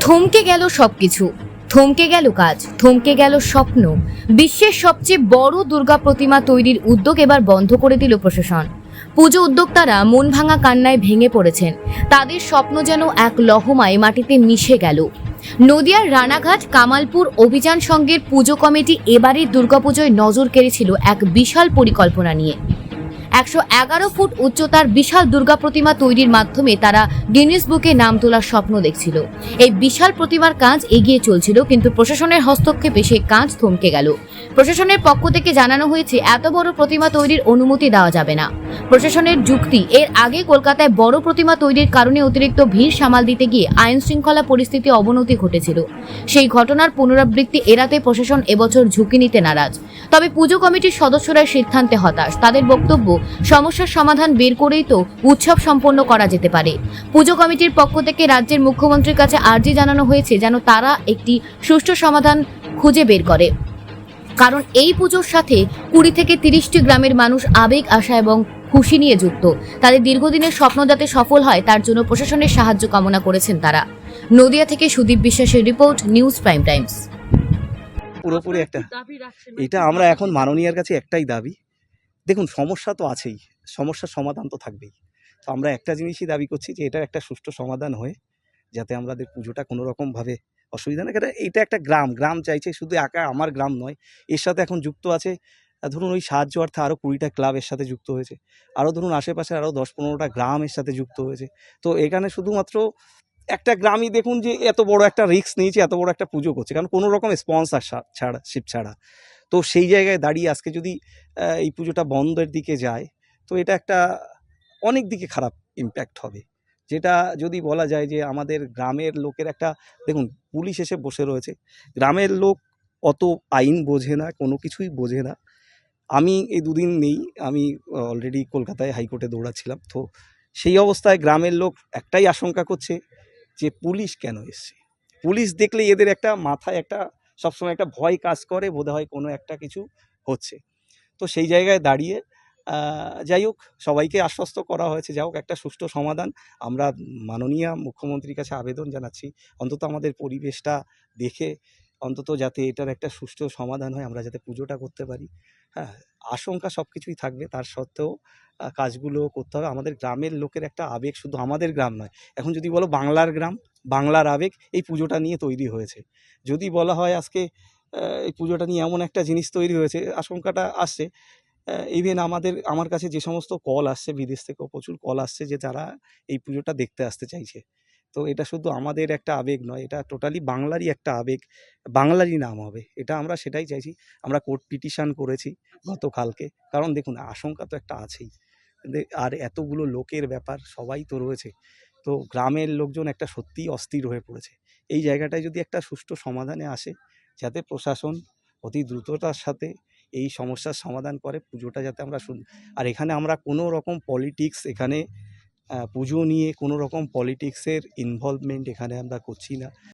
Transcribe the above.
থমকে গেল সবকিছু। থমকে গেল কাজ, থমকে গেল স্বপ্ন। বিশ্বের সবচেয়ে বড় দুর্গা প্রতিমা তৈরির উদ্যোগ এবার বন্ধ করে দিল প্রশাসন। পুজো উদ্যোক্তারা মন ভাঙা কান্নায় ভেঙে পড়েছেন। তাদের স্বপ্ন যেন এক লহমায় মাটিতে মিশে গেল। নদিয়ার রানাঘাট কামালপুর অভিযান সংঘের পুজো কমিটি এবারের দুর্গাপুজোয় নজর কেড়েছিল এক বিশাল পরিকল্পনা নিয়ে। একশো এগারো ফুট উচ্চতার বিশাল দুর্গা প্রতিমা তৈরির মাধ্যমে তারা গিনিস বুকে নাম তোলার স্বপ্ন দেখছিল। এই বিশাল প্রতিমার কাজ এগিয়ে চলছিল, কিন্তু প্রশাসনের হস্তক্ষেপে সেই কাজ থমকে গেল। প্রশাসনের পক্ষ থেকে জানানো হয়েছে, এত বড় প্রতিমা তৈরির অনুমতি দেওয়া যাবে না। প্রশাসনের যুক্তি, এর আগে কলকাতায় বড় প্রতিমা তৈরির কারণে অতিরিক্ত ভিড় সামাল দিতে গিয়ে আইন শৃঙ্খলা পরিস্থিতি অবনতি ঘটেছিল। সেই ঘটনার পুনরাবৃত্তি এড়াতে প্রশাসন এবছর ঝুঁকি নিতে নারাজ। তবে পুজো কমিটির সদস্যরা সিদ্ধান্তে হতাশ। তাদের বক্তব্য, সমস্যার সমাধান বের করেই তো উৎসব সম্পন্ন করা যেতে পারে। পুজো কমিটির পক্ষ থেকে রাজ্যের মুখ্যমন্ত্রীর কাছে আর্জি জানানো হয়েছে যেন তারা একটি সুষ্ঠু সমাধান খুঁজে বের করে। কারণ এই পুজোর সাথে কুড়ি থেকে তিরিশটি গ্রামের মানুষ আবেগ, আশা এবং খুশি নিয়ে যুক্ত। তাদের দীর্ঘদিনের স্বপ্ন যাতে সফল হয় তার জন্য প্রশাসনের সাহায্য কামনা করেছেন তারা। নদিয়া থেকে সুদীপ বিশ্বাসের রিপোর্ট নিউজ প্রাইম টাইমস। পুরোপুরি একটা। এটা আমরা এখন মাননীয়ার কাছে একটাই দাবি। দেখুন সমস্যা তো আছেই। সমস্যার সমাধান তো থাকবেই। তো আমরা একটা জিনিসই দাবি করছি যে এটার একটা সুষ্ঠু সমাধান হয়ে যাতে আমাদের পুজোটা কোনো রকমভাবে অসুবিধা না কেন এটা একটা গ্রাম। গ্রাম চাইছে শুধু একা আমার গ্রাম নয়। এর সাথে এখন যুক্ত আছে ধরুন ওই সাহায্য অর্থে আরও কুড়িটা ক্লাব এর সাথে যুক্ত হয়েছে। আরও ধরুন আশেপাশে আরও দশ পনেরোটা গ্রাম এর সাথে যুক্ত হয়েছে। তো এখানে শুধুমাত্র একটা গ্রামই দেখুন যে এত বড় একটা রিস্ক নিয়েছে, এত বড় একটা পুজো করছে। কারণ কোনো রকম স্পন্সার ছাড়া শিপ ছাড়া। তো সেই জায়গায় দাঁড়িয়ে আজকে যদি এই পুজোটা বন্ধের দিকে যায়, তো এটা একটা অনেক দিকে খারাপ ইম্প্যাক্ট হবে। যেটা যদি বলা যায় যে আমাদের গ্রামের লোকের একটা, দেখুন পুলিশ এসে বসে রয়েছে। গ্রামের লোক অত আইন বোঝে না, কোনো কিছুই বোঝে না। আমি এই দুদিন নেই, আমি অলরেডি কলকাতায় হাইকোর্টে দৌড়াচ্ছিলাম। তো সেই অবস্থায় গ্রামের লোক একটাই আশঙ্কা করছে যে পুলিশ কেন এসছে? পুলিশ দেখলে এদের একটা মাথায় একটা, সবসময় একটা ভয় কাজ করে, বোধ হয় কোনো একটা কিছু হচ্ছে। তো সেই জায়গায় দাঁড়িয়ে যাই হোক, সবাইকে আশ্বস্ত করা হয়েছে। যাই হোক, একটা সুষ্ঠু সমাধান। আমরা মাননীয় মুখ্যমন্ত্রীর কাছে আবেদন জানাচ্ছি। অন্তত আমাদের পরিবেশটা দেখে অন্তত যাতে এটার একটা সুষ্ঠু সমাধান হয়, আমরা যাতে পুজোটা করতে পারি। হ্যাঁ আশঙ্কা সব কিছুই থাকবে। তার সত্ত্বেও কাজগুলো করতে হবে। আমাদের গ্রামের লোকের একটা আবেগ শুধু আমাদের গ্রাম নয়, এখন যদি বলো বাংলার গ্রাম, বাংলার আবেগ, এই পুজোটা নিয়ে তৈরি হয়েছে। যদি বলা হয় আজকে এই পুজোটা নিয়ে এমন একটা জিনিস তৈরি হয়েছে, আশঙ্কাটা আসছে। ইভেন আমাদের, আমার কাছে যে সমস্ত কল আসছে, বিদেশ থেকেও প্রচুর কল আসছে যে তারা এই পুজোটা দেখতে আসতে চাইছে। তো এটা শুধু আমাদের একটা আবেগ নয়, এটা টোটালি বাংলারই একটা আবেগ, বাংলারই নাম হবে। এটা আমরা সেটাই চাইছি। আমরা কোর্ট পিটিশান করেছি গতকালকে। কারণ দেখুন, আশঙ্কা তো একটা আছেই। আর এতগুলো লোকের ব্যাপার সবাই তো রয়েছে। তো গ্রামের লোকজন একটা সত্যিই অস্থির হয়ে পড়েছে। এই জায়গাটায় যদি একটা সুষ্ঠু সমাধানে আসে, যাতে প্রশাসন অতি দ্রুততার সাথে এই সমস্যার সমাধান করে, পুজোটা যাতে আমরা শুন- আর এখানে আমরা কোনো রকম পলিটিক্স এখানে পুজো নিয়ে কোনো রকম পলিটিক্সের ইনভলভমেন্ট এখানে আমরা করছি না।